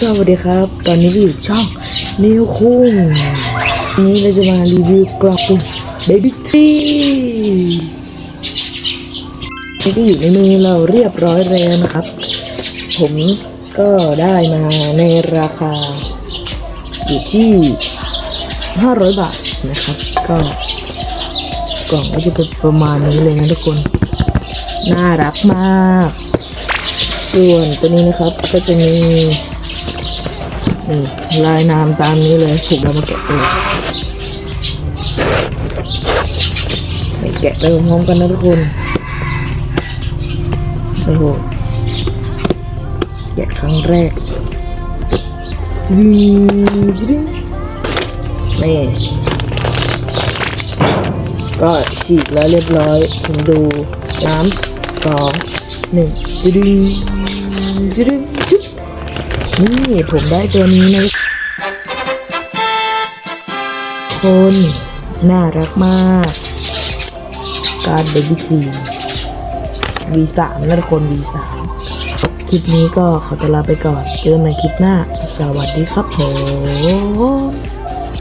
สวัสดีครับ ตอนนี้ก็อยู่ช่องนิวคุ้งวันนี้เราจะมารีวิวกล่องสุ่ม Baby Tree นี่ก็อยู่ในมือเราเรียบร้อยแล้วนะครับ ผมก็ได้มาในราคาอยู่ที่ 500 บาทนะครับ ก็กล่องก็จะเป็นประมาณนี้เลยนะทุกคน น่ารักมาก ส่วนตัวนี้นะครับก็จะมี นี่ลายน้ำตามนี้เลยถูกเรามาแกะเลยไปแกะไปพร้อมกันนะทุกคนโอ้โหแกะครั้งแรกจึ๊งจึ๊งนี่ก็ฉีกแล้วเรียบร้อยผมดูน้ำสองหนึ่งจึ๊งจึ๊งจึ๊ง นี่ผมได้ตัวนี้นะคน น่ารักมาก การเบบี้ซีวีสามนะทุกคน V3 คลิปนี้ก็ขอตัวลาไปก่อน เจอกันใหม่คลิปหน้า สวัสดีครับผม